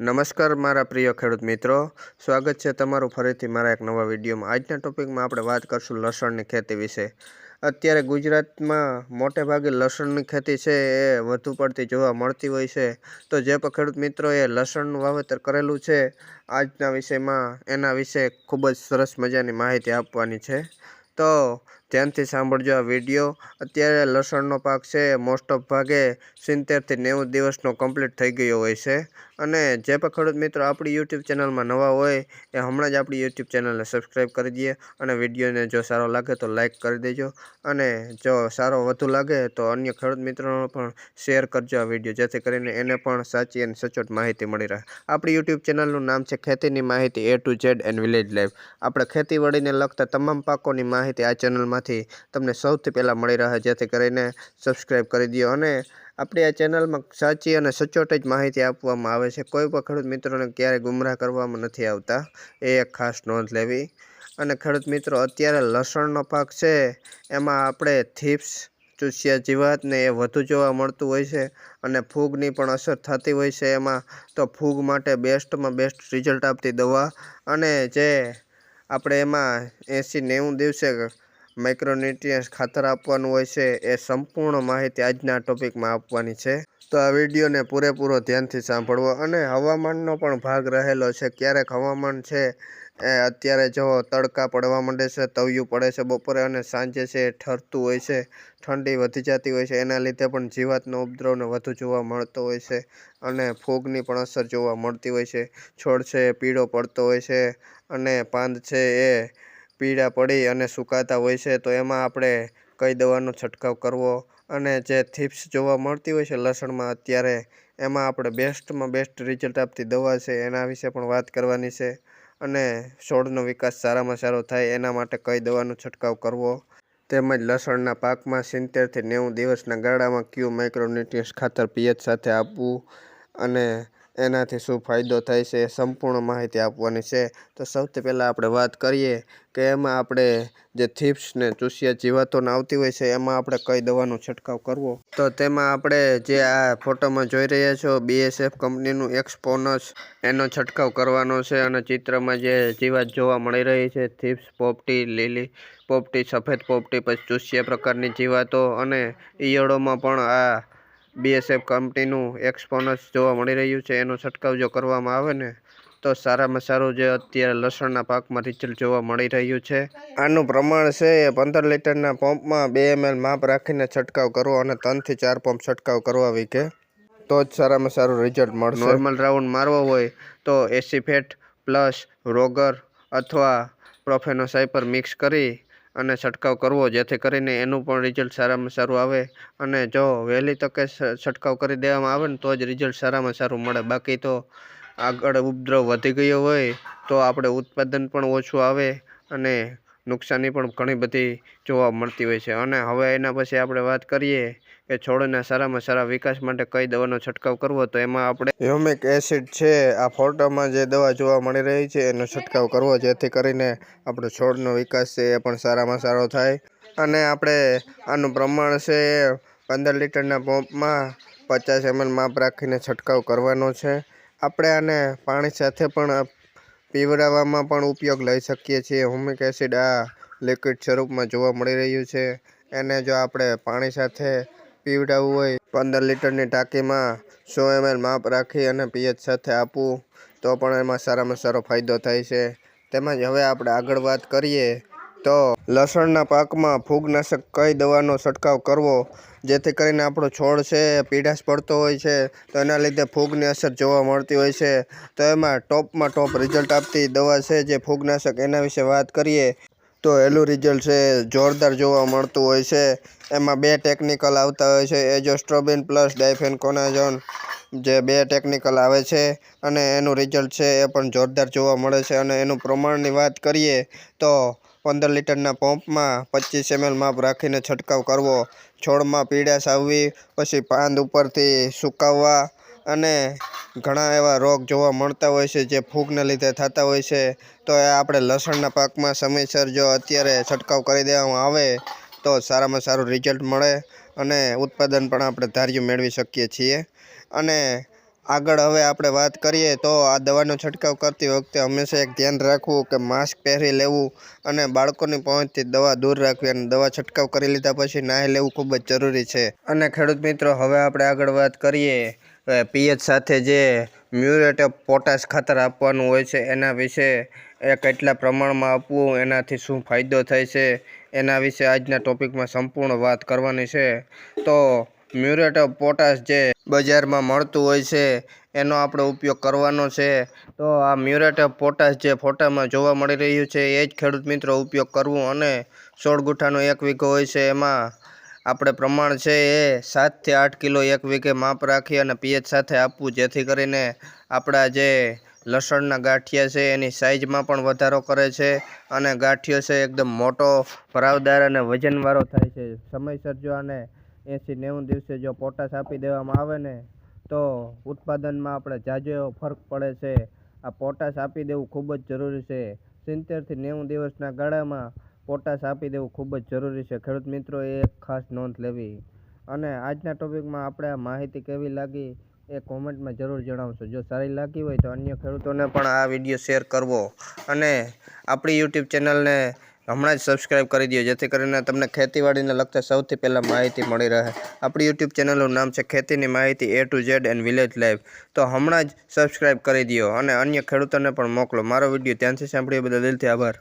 નમસ્કાર, મારા પ્રિય ખેડૂત મિત્રો. સ્વાગત છે તમારું ફરીથી મારા એક નવા વિડીયોમાં. આજના ટોપિકમાં આપણે વાત કરશું લસણની ખેતી વિશે. અત્યારે ગુજરાતમાં મોટે ભાગે લસણની ખેતી છે એ વધુ પડતી જોવા મળતી હોય છે. તો જે પણ ખેડૂત મિત્રોએ લસણનું વાવેતર કરેલું છે, આજના વિષયમાં એના વિશે ખૂબ જ સરસ મજાની માહિતી આપવાની છે. તો ધ્યાનથી સાંભળજો આ વીડિયો. અત્યારે લસણનો પાક છે મોસ્ટ ઓફ ભાગે સિત્તેરથી નેવું દિવસનો કમ્પ્લીટ થઈ ગયો હોય છે. અને જે પણ ખેડૂત મિત્રો આપણી યુટ્યુબ ચેનલમાં નવા હોય, એ હમણાં જ આપણી યુટ્યુબ ચેનલને સબસ્ક્રાઈબ કરી દઈએ અને વિડીયોને જો સારો લાગે તો લાઇક કરી દેજો. અને જો સારો વધુ લાગે તો અન્ય ખેડૂત મિત્રોને પણ શેર કરજો આ વીડિયો, જેથી કરીને એને પણ સાચી અને સચોટ માહિતી મળી રહે. આપણી યુટ્યુબ ચેનલનું નામ છે ખેતીની માહિતી A to Z and village life આપણે ખેતીવાડીને લગતા તમામ પાકોની માહિતી આ ચેનલમાંથી તમને સૌથી પહેલાં મળી રહે, જેથી કરીને સબસ્ક્રાઈબ કરી દો અને આપણી આ ચેનલમાં સાચી અને સચોટ જ માહિતી આપવામાં આવે છે. કોઈ પણ ખેડૂત મિત્રોને ક્યારેય ગુમરાહ કરવામાં નથી આવતા. એ એક ખાસ નોંધ લેવી. અને ખેડૂત મિત્રો, અત્યારે લસણનો પાક છે, એમાં આપણે થીપ્સ ચૂસિયા જીવાતને એ વધુ જોવા મળતું હોય છે અને ફૂગની પણ અસર થતી હોય છે એમાં. તો ફૂગ માટે બેસ્ટમાં બેસ્ટ રિઝલ્ટ આપતી દવા. અને જે આપણે એમાં એંસી નેવું દિવસે માઇક્રોન્યુટ્રિયન્સ ખાતર આપવાનું હોય છે, એ સંપૂર્ણ માહિતી આજના ટોપિકમાં આપવાની છે. તો આ વિડીયોને પૂરેપૂરો ધ્યાનથી સાંભળવો અને હવામાનનો પણ ભાગ રહેલો છે. ક્યારેક હવામાન છે, એ અત્યારે જો તડકા પડવા માંડે છે, તવિયું પડે છે બપોરે અને સાંજે છે ઠરતું હોય છે, ઠંડી વધી જતી હોય છે, એના લીધે પણ જીવાતનો ઉપદ્રવને વધુ જોવા મળતો હોય છે અને ફૂગની પણ અસર જોવા મળતી હોય છે. છોડ છે, પીળો પડતો હોય છે અને પાંદ છે, એ પીળા પડી અને સુકાતા હોય છે, તો એમાં આપણે કઈ દવાનો છંટકાવ કરવો અને જે થીપ્સ જોવા મળતી હોય છે લસણમાં અત્યારે, એમાં આપણે બેસ્ટમાં બેસ્ટ રિઝલ્ટ આપતી દવા છે, એના વિશે પણ વાત કરવાની છે અને છોડનો વિકાસ સારામાં સારો થાય, એના માટે કઈ દવાનો છંટકાવ કરવો તેમજ લસણના પાકમાં સિત્તેરથી નેવું દિવસના ગાળામાં ક્યુ માઇક્રોન્યુટ્રિયન્સ ખાતર પિયત સાથે આપવું અને એનાથી શું ફાયદો થાય છે સંપૂર્ણ માહિતી આપવાની છે. તો સૌથી પહેલાં આપણે વાત કરીએ કે એમાં આપણે જે થીપ્સ ને ચૂસિયા જીવાતોને આવતી હોય છે, એમાં આપણે કઈ દવાનો છંટકાવ કરવો? તો તેમાં આપણે જે આ ફોટોમાં જોઈ રહ્યા છો બીએસએફ કંપનીનું એક્સપોનસ એનો છંટકાવ કરવાનો છે અને ચિત્રમાં જે જીવાત જોવા મળી રહી છે થીપ્સ પોપટી, લીલી પોપટી, સફેદ પોપટી પછી ચૂસિયા પ્રકારની જીવાતો અને ઈયળોમાં પણ આ બીએસએફ કંપનીનું એક્સપોનસ જોવા મળી રહ્યું છે, એનો છંટકાવ જો કરવામાં આવે ને, તો સારામાં સારું જે અત્યારે લસણના પાકમાં રિઝલ્ટ જોવા મળી રહ્યું છે. આનું પ્રમાણ છે એ પંદર લીટરના પંપમાં બે એમએલ માપ રાખીને છંટકાવ કરવો અને ત્રણથી ચાર પંપ છંટકાવ કરવા વીકે તો જ સારામાં સારું રિઝલ્ટ મળશે. નોર્મલ રાઉન્ડ મારવો હોય તો એસીફેટ પ્લસ રોગર અથવા પ્રોફેનોસાઇપર મિક્સ કરી અને છંટકાવ કરવો, જેથી કરીને એનું પણ રિઝલ્ટ સારામાં સારું આવે. અને જો વહેલી તકે છંટકાવ કરી દેવામાં આવે ને, તો જ રિઝલ્ટ સારામાં સારું મળે. બાકી તો આગળ ઉપદ્રવ વધી ગયો હોય, તો આપણે ઉત્પાદન પણ ઓછું આવે અને નુકસાની પણ ઘણી બધી જોવા મળતી હોય છે. અને હવે એના પછી આપણે વાત કરીએ કે છોડના સારામાં સારા વિકાસ માટે કઈ દવાનો છંટકાવ કરવો, તો એમાં આપણે હ્યુમિક એસિડ છે, આ ફોટોમાં જે દવા જોવા મળી રહી છે, એનો છંટકાવ કરવો, જેથી કરીને આપણો છોડનો વિકાસ છે, એ પણ સારામાં સારો થાય. અને આપણે આનું પ્રમાણ છે, પંદર લીટરના પંપમાં પચાસ એમએલ માપ રાખીને છંટકાવ કરવાનો છે. આપણે આને પાણી સાથે પણ પીવડાવવામાં પણ ઉપયોગ લઈ શકીએ છીએ. હ્યુમિક એસિડ આ લિક્વિડ સ્વરૂપમાં જોવા મળી રહ્યું છે. એને જો આપણે પાણી સાથે પીવડાવવું હોય. પંદર લીટરની ટાંકીમાં સો એમએલ માપ રાખી અને પીએચ સાથે આપવું, તો પણ એમાં સારામાં સારો ફાયદો થાય છે. તેમજ હવે આપણે આગળ વાત કરીએ, તો લસણના પાકમાં ફૂગનાશક કઈ દવાનો છંટકાવ કરવો? જેથી કરીને આપણો છોડ છે, પીડાશ પડતો હોય છે, તો એના લીધે ફૂગની અસર જોવા મળતી હોય છે. તો એમાં ટોપમાં ટોપ રિઝલ્ટ આપતી દવા છે, જે ફૂગનાશક એના વિશે વાત કરીએ. તો એનું રિઝલ્ટ છે, જોરદાર જોવા મળતું હોય છે. એમાં બે ટેકનિકલ આવતા હોય છે એજોસ્ટ્રોબિન પ્લસ ડાયફેન કોનાઝોન જે બે ટેકનિકલ આવે છે અને એનું રિઝલ્ટ છે, એ પણ જોરદાર જોવા મળે છે. અને એનું પ્રમાણની વાત કરીએ તો પંદર લીટરના પંપમાં પચીસ એમએલ માપ રાખીને છંટકાવ કરવો, છોડમાં પીડાશ આવવી, પછી પાંદ ઉપરથી સુકાવવા અને ઘણા એવા રોગ જોવા મળતા હોય છે જે ફૂગને લીધે થતા હોય છે. તો એ આપણે લસણના પાકમાં સમયસર જો અત્યારે છંટકાવ કરી દેવામાં આવે, તો સારામાં સારું રિઝલ્ટ મળે અને ઉત્પાદન પણ આપણે ધાર્યું મેળવી શકીએ છીએ. અને આગળ હવે આપણે વાત કરીએ તો આ દવાનો છંટકાવ કરતી વખતે હંમેશા એક ધ્યાન રાખવું કે માસ્ક પહેરી લેવું અને બાળકોની પહોંચથી દવા દૂર રાખવી અને દવા છંટકાવ કરી લીધા પછી નાહી લેવું ખૂબ જ જરૂરી છે. અને ખેડૂત મિત્રો, હવે આપણે આગળ વાત કરીએ પીએચ સાથે જે મ્યુરેટ ઓફ પોટાશ ખાતર આપવાનું હોય છે, એના વિશે એ કેટલા પ્રમાણમાં આપવું, એનાથી શું ફાયદો થાય છે, એના વિશે આજના ટોપિકમાં સંપૂર્ણ વાત કરવાની છે. તો, મ્યુરેટ ઓફ પોટાશ જે બજારમાં મળતું હોય છે, એનો આપણે ઉપયોગ કરવાનો છે. તો, આ મ્યુરેટ ઓફ પોટાશ જે ફોટામાં જોવા મળી રહ્યું છે, એ જ ખેડૂત મિત્રો ઉપયોગ કરવું અને સોળ ગુઠાનો એક વીઘો હોય છે, એમાં આપણે પ્રમાણ છે એ સાતથી આઠ કિલો એક વીઘે માપ રાખી અને પીએચ સાથે આપવું, જેથી કરીને આપણા જે લસણના ગાંઠિયા છે એની સાઇઝમાં પણ વધારો કરે છે અને ગાંઠિયો છે એકદમ મોટો, ભરાવદાર અને વજનવાળો થાય છે. સમયસર જો આને એંસી નેવું દિવસે જો પોટાશ આપી દેવામાં આવે ને, તો ઉત્પાદનમાં આપણે જાજો એવો ફરક પડે છે. આ પોટાશ આપી દેવું ખૂબ જ જરૂરી છે. સિત્તેરથી નેવું દિવસના ગાળામાં પોટાશ આપી દેવું ખૂબ જ જરૂરી છે. ખેડૂત મિત્રો, એ ખાસ નોંધ લેવી. અને આજના ટોપિકમાં આપણે આ માહિતી કેવી લાગી એ કોમેન્ટમાં જરૂર જણાવશો. જો સારી લાગી હોય તો અન્ય ખેડૂતોને પણ આ વીડિયો શેર કરવો. અને આપણી યુટ્યુબ ચેનલને હમણાં જ સબસ્ક્રાઈબ કરી દો જેથી કરીને તમને ખેતીવાડીને લગતા સૌથી પહેલાં માહિતી મળી રહે. આપણી યુટ્યુબ ચેનલનું નામ છે ખેતીની માહિતી A to Z and village life તો હમણાં જ સબસ્ક્રાઈબ કરી દો અને અન્ય ખેડૂતોને પણ મોકલો. મારો વીડિયો ત્યાંથી સાંભળ્યો બદલ દિલથી આભાર.